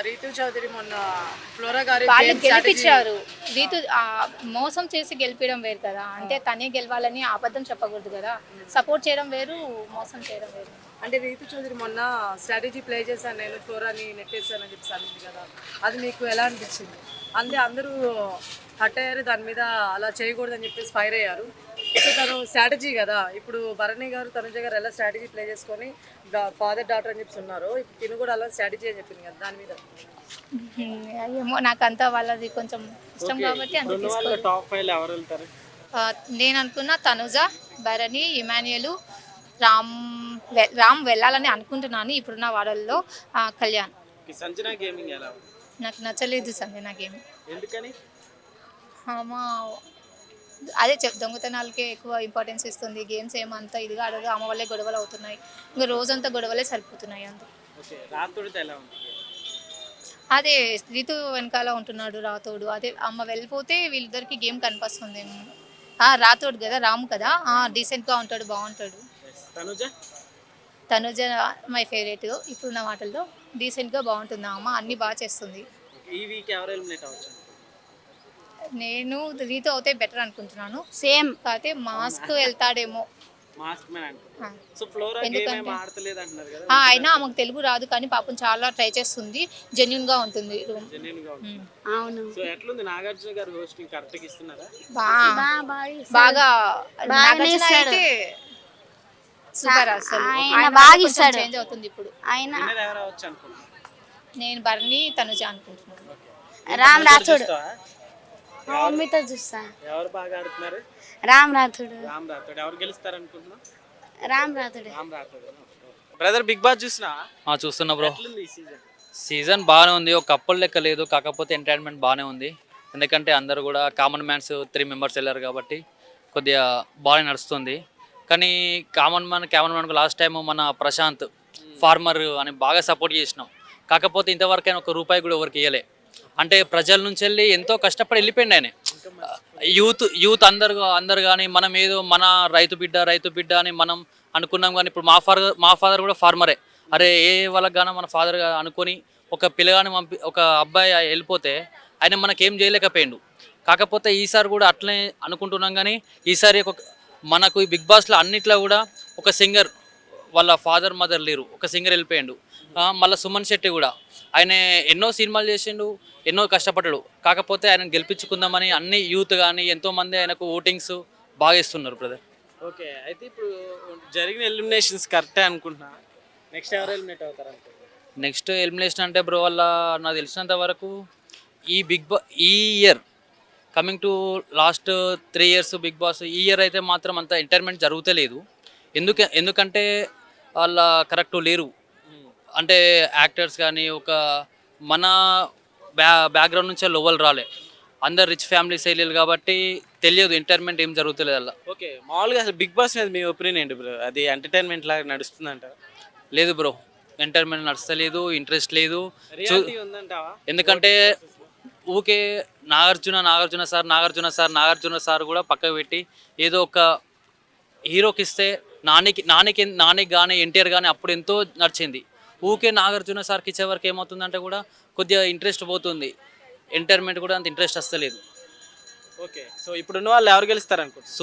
రీతు చౌదరి మొన్న ఫ్లోరా గారి వాళ్ళు గెలిపించారు. రీతు ఆ, మోసం చేసి గెలిపించడం వేరు కదా. అంటే తనే గెలవాలని అబద్ధం చెప్పకూడదు కదా. సపోర్ట్ చేయడం వేరు మోసం చేయడం వేరు. అంటే రీతు చౌదరి మొన్న స్ట్రాటజీ ప్లే చేశాను నేను ఫ్లోరాని నెట్టేసానని చెప్పి అనింది కదా. అది మీకు ఎలా అనిపించింది? అంటే అందరూ హట్ అయ్యారు దాని మీద అలా చేయకూడదని చెప్పేసి ఫైర్ అయ్యారు. సో తను స్ట్రాటజీ కదా. ఇప్పుడు భరణి గారు తనుజ గారు ఎలా స్ట్రాటజీ ప్లే చేసుకొని ఫాదర్ డాటర్ అని చెప్పి ఉన్నారు ఇప్పుడు తిను కూడా అలా స్ట్రాటజీ అని చెప్పింది కదా దాని మీద. ఏమో నాకు అంతా వాళ్ళది కొంచెం ఇష్టం కాబట్టి అంత ఉన్న వాళ్ళ టాప్ ఫైవ్ ఎవరు వెళ్తారు? ఆ, నేను అనుకున్న తనుజ భరణి ఇమాన్యుయల్ రామ్ రామ్ వెళ్ళాలని అనుకుంటున్నాను ఇప్పుడున్న వాడల్లో కళ్యాణ్. ఈ సంజన గేమింగ్ ఎలా ఉంది? నాకు నచ్చలేదు సంజయ్ నాకేమి ఎందుకని? ఆమా అదే చెప్ దొంగతనాలకే ఎక్కువ ఇంపార్టెన్స్ ఇస్తుంది. గేమ్స్ ఏమంతా ఇదిగా అడగా అమ్మ వల్లే గొడవలు అవుతున్నాయి. ఇంకా రోజంతా గొడవలే సరిపోతున్నాయి అంత. అదే రీతు వెనకాల ఉంటున్నాడు రాతోడు. అదే అమ్మ వెళ్ళిపోతే వీళ్ళిద్దరికి గేమ్ కనిపిస్తుంది. రాతోడు కదా రాము కదా? డీసెంట్గా ఉంటాడు బాగుంటాడు. తనుజ? తనుజ మై ఫేవరెట్ ఇప్పుడున్న మాటల్లో డీసెంట్గా బాగుంటుంది అమ్మ? అన్నీ బాగా చేస్తుంది. ఈ వీక్ ఎవరు ఎలిమినేట్ అవ్వచ్చు? నేను రీతు అవుతే బెటర్ అనుకుంటున్నాను. సేమ్ కాకపోతే మాస్క్ వెళ్తాడేమో. అయినా ఆమెకు తెలుగు రాదు కానీ పాపం చాలా ట్రై చేస్తుంది. జెన్యున్గా ఉంటుంది. రూమ్ జెన్యున్గా ఉంది అవును. సో ఎట్లుంది నాగార్జున గారు హోస్టింగ్ కరెక్ట్గా ఇస్తున్నారా? బాగా బాగా బాగా బాగానే నాగార్జున ఇస్తాడు. అయితే సూపర్ అసలు. ఆయన ఆయన బాగా కొంచెం ఇస్తాడు. చేంజ్ అవుతుంది ఇప్పుడు. ఆయన నేను భరణి తనుజ అనుకుంటున్నాను. రామ్ రాథోడ్? మా మమ్మీతో చూస్తా. ఎవరు బాగా ఆడుతున్నారు? రామ్ రాథోడ్. రామ్ రాథోడ్. ఎవరు గెలుస్తారు అనుకుంటున్నా Ram Rathod. Ram Rathod. Brother Bigg Boss చూసినా? ఆ, చూస్తున్నా బ్రో. ఎట్లుంది ఈ సీజన్ సీజన్ బాగానే ఉంది. ఒక కప్పుల్ లెక్క లేదు. కాకపోతే ఎంటర్టైన్మెంట్ బాగానే ఉంది. ఎందుకంటే అందరూ కూడా కామన్ మ్యాన్స్ త్రీ మెంబర్స్ వెళ్ళారు కాబట్టి కొద్దిగా బాగానే నడుస్తుంది. కానీ కామన్ మ్యాన్ కామన్ మ్యాన్కు లాస్ట్ టైం మన ప్రశాంత్ ఫార్మర్ అని బాగా సపోర్ట్ చేసినాం. కాకపోతే ఇంతవరకైనా ఒక రూపాయి కూడా ఎవరికి ఇవ్వలే అంటే ప్రజల నుంచి వెళ్ళి ఎంతో కష్టపడి వెళ్ళిపోయింది ఆయన. యూత్ యూత్ అందరు అందరు కానీ మనం ఏదో మన రైతు బిడ్డ రైతు బిడ్డ అని మనం అనుకున్నాం కానీ ఇప్పుడు మా ఫాదర్ మా ఫాదర్ కూడా ఫార్మరే. అరే ఏ వాళ్ళకి కానీ మన ఫాదర్ అనుకొని ఒక పిల్లగాని పంపి ఒక అబ్బాయి వెళ్ళిపోతే ఆయన మనకేం చేయలేకపోయిండు. కాకపోతే ఈసారి కూడా అట్లనే అనుకుంటున్నాం కానీ ఈసారి ఒక మనకు ఈ బిగ్ బాస్లో అన్నిట్లో కూడా ఒక సింగర్ వాళ్ళ ఫాదర్ మదర్ లేరు. ఒక సింగర్ వెళ్ళిపోయిండు. మళ్ళా సుమన్ శెట్టి కూడా. ఆయన ఎన్నో సినిమాలు చేసిండు ఎన్నో కష్టపడ్డాడు. కాకపోతే ఆయన గెలిపించుకుందామని అన్ని యూత్ కానీ ఎంతోమంది ఆయనకు ఓటింగ్స్ బాగా ఇస్తున్నారు బ్రదర్ ఓకే అయితే ఇప్పుడు జరిగిన ఎలిమినేషన్స్ కరెక్టే అనుకుంటున్నా? నెక్స్ట్ ఎవరు ఎలిమినేట్ అవుతారు నెక్స్ట్ ఎలిమినేషన్ అంటే బ్రో వల్ల నాకు తెలిసినంత వరకు ఈ బిగ్ బా ఈ year coming to last three years Bigg Boss ఈ ఇయర్ అయితే మాత్రం అంత ఎంటర్టైన్మెంట్ జరుగుతలేదు. ఎందుకు ఎందుకంటే వాళ్ళ కరెక్ట్ లేరు. అంటే యాక్టర్స్ కానీ ఒక మన బ్యా బ్యాక్గ్రౌండ్ నుంచి లోవల్ రాలే. అందరు రిచ్ ఫ్యామిలీస్ వెళ్ళారు కాబట్టి తెలియదు ఎంటర్టైన్మెంట్ ఏం జరుగుతలేదు అలా. ఓకే మామూలుగా అసలు బిగ్ బాస్ మీద మీ ఒపీనియన్ ఏంటి బ్రో? అది ఎంటర్టైన్మెంట్ లాగా నడుస్తుందంట. లేదు బ్రో ఎంటర్టైన్మెంట్ నడుస్తలేదు ఇంట్రెస్ట్ లేదు. ఉందంటావా? ఎందుకంటే ఊకే Nagarjuna Nagarjuna sir Nagarjuna sir Nagarjuna sir కూడా పక్కకు పెట్టి ఏదో ఒక హీరోకి ఇస్తే నానికి నానికి నానికి కానీ ఎన్టీఆర్ కానీ అప్పుడు ఎంతో నడిచింది. ఊకే నాగార్జున సార్కి ఇచ్చే వరకు ఏమవుతుందంటే కూడా కొద్దిగా ఇంట్రెస్ట్ పోతుంది. ఎంటర్టైన్మెంట్ కూడా అంత ఇంట్రెస్ట్ వస్తలేదు ఓకే సో ఇప్పుడున్న వాళ్ళు ఎవరు గెలుస్తారు అనుకుంటున్నారు?